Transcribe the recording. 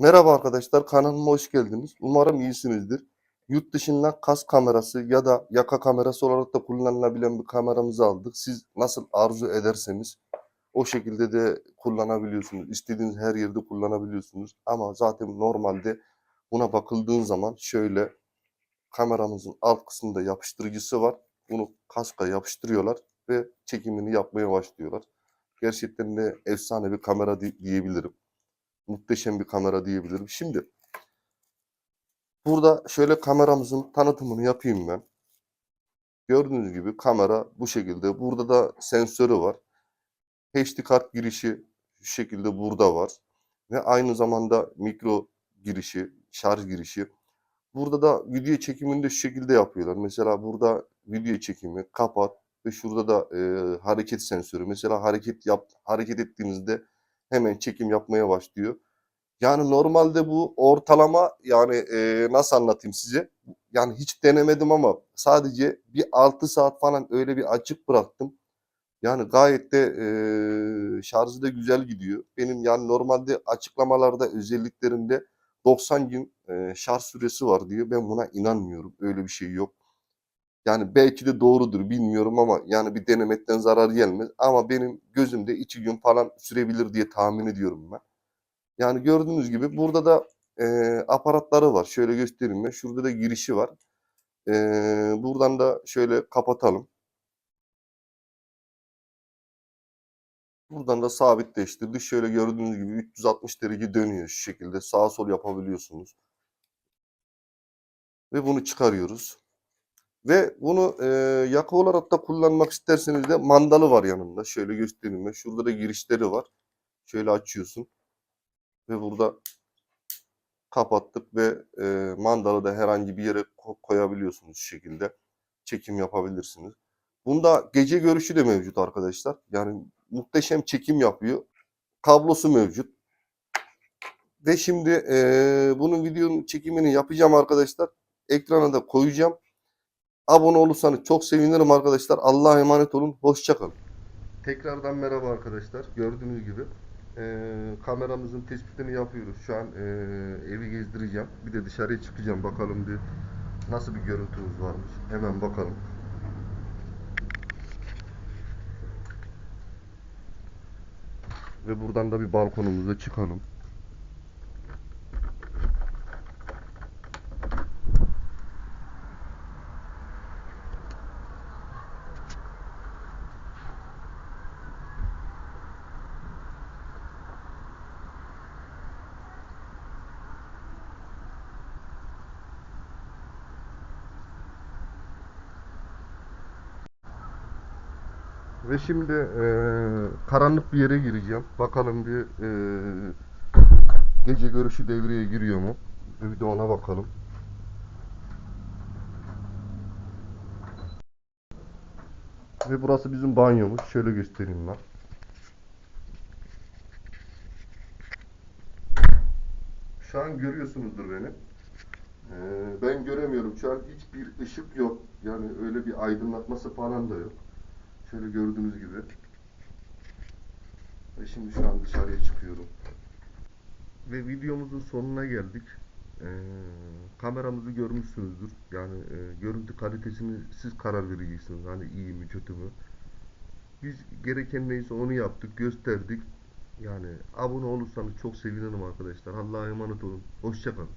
Merhaba arkadaşlar, kanalıma hoş geldiniz. Umarım iyisinizdir. Yurt dışından kas kamerası ya da yaka kamerası olarak da kullanılabilen bir kameramızı aldık. Siz nasıl arzu ederseniz o şekilde de kullanabiliyorsunuz. İstediğiniz her yerde kullanabiliyorsunuz. Ama zaten normalde buna bakıldığın zaman şöyle kameramızın alt kısmında yapıştırıcısı var. Bunu kaska yapıştırıyorlar ve çekimini yapmaya başlıyorlar. Gerçekten de efsane bir kamera di- diyebilirim muhteşem bir kamera diyebilirim. Şimdi burada şöyle kameramızın tanıtımını yapayım ben. Gördüğünüz gibi kamera bu şekilde. Burada da sensörü var. HD kart girişi şu şekilde burada var. Ve aynı zamanda mikro girişi, şarj girişi. Burada da video çekimini de şu şekilde yapıyorlar. Mesela burada video çekimi, kapat ve şurada da e, hareket sensörü. Mesela hareket yap, hareket ettiğinizde hemen çekim yapmaya başlıyor. Yani normalde bu ortalama yani e, nasıl anlatayım size? Yani hiç denemedim ama sadece bir 6 saat falan öyle bir açık bıraktım. Yani gayet de e, şarjı da güzel gidiyor. Benim yani normalde açıklamalarda özelliklerinde 90 gün e, şarj süresi var diyor. Ben buna inanmıyorum. Öyle bir şey yok. Yani belki de doğrudur bilmiyorum ama yani bir denemekten zarar gelmez. Ama benim gözümde 2 gün falan sürebilir diye tahmin ediyorum ben. Yani gördüğünüz gibi burada da e, aparatları var. Şöyle göstereyim ben. Şurada da girişi var. E, buradan da şöyle kapatalım. Buradan da sabitleştirdik. Şöyle gördüğünüz gibi 360 derece dönüyor şu şekilde. Sağa sol yapabiliyorsunuz. Ve bunu çıkarıyoruz. Ve bunu e, yaka olarak da kullanmak isterseniz de mandalı var yanında. Şöyle göstereyim ben. Şurada da girişleri var. Şöyle açıyorsun. Ve burada kapattık ve e, mandalı da herhangi bir yere ko- koyabiliyorsunuz şu şekilde. Çekim yapabilirsiniz. Bunda gece görüşü de mevcut arkadaşlar. Yani muhteşem çekim yapıyor. Kablosu mevcut. Ve şimdi e, bunun videonun çekimini yapacağım arkadaşlar. Ekrana da koyacağım. Abone olursanız çok sevinirim arkadaşlar. Allah'a emanet olun. Hoşçakalın. Tekrardan merhaba arkadaşlar. Gördüğünüz gibi e, kameramızın tespitini yapıyoruz. Şu an e, evi gezdireceğim. Bir de dışarıya çıkacağım. Bakalım bir nasıl bir görüntümüz varmış. Hemen bakalım. Ve buradan da bir balkonumuza çıkalım. Ve şimdi e, karanlık bir yere gireceğim. Bakalım bir e, gece görüşü devreye giriyor mu? Bir de ona bakalım. Ve burası bizim banyomuz. Şöyle göstereyim ben. Şu an görüyorsunuzdur beni. Ee, ben göremiyorum. Şu an hiçbir ışık yok. Yani öyle bir aydınlatması falan da yok. Şöyle gördüğünüz gibi. Ve şimdi şu an dışarıya çıkıyorum. Ve videomuzun sonuna geldik. Ee, kameramızı görmüşsünüzdür. Yani e, görüntü kalitesini siz karar vereceksiniz. Hani iyi mi kötü mü. Biz gereken neyse onu yaptık, gösterdik. Yani abone olursanız çok sevinirim arkadaşlar. Allah'a emanet olun. Hoşçakalın.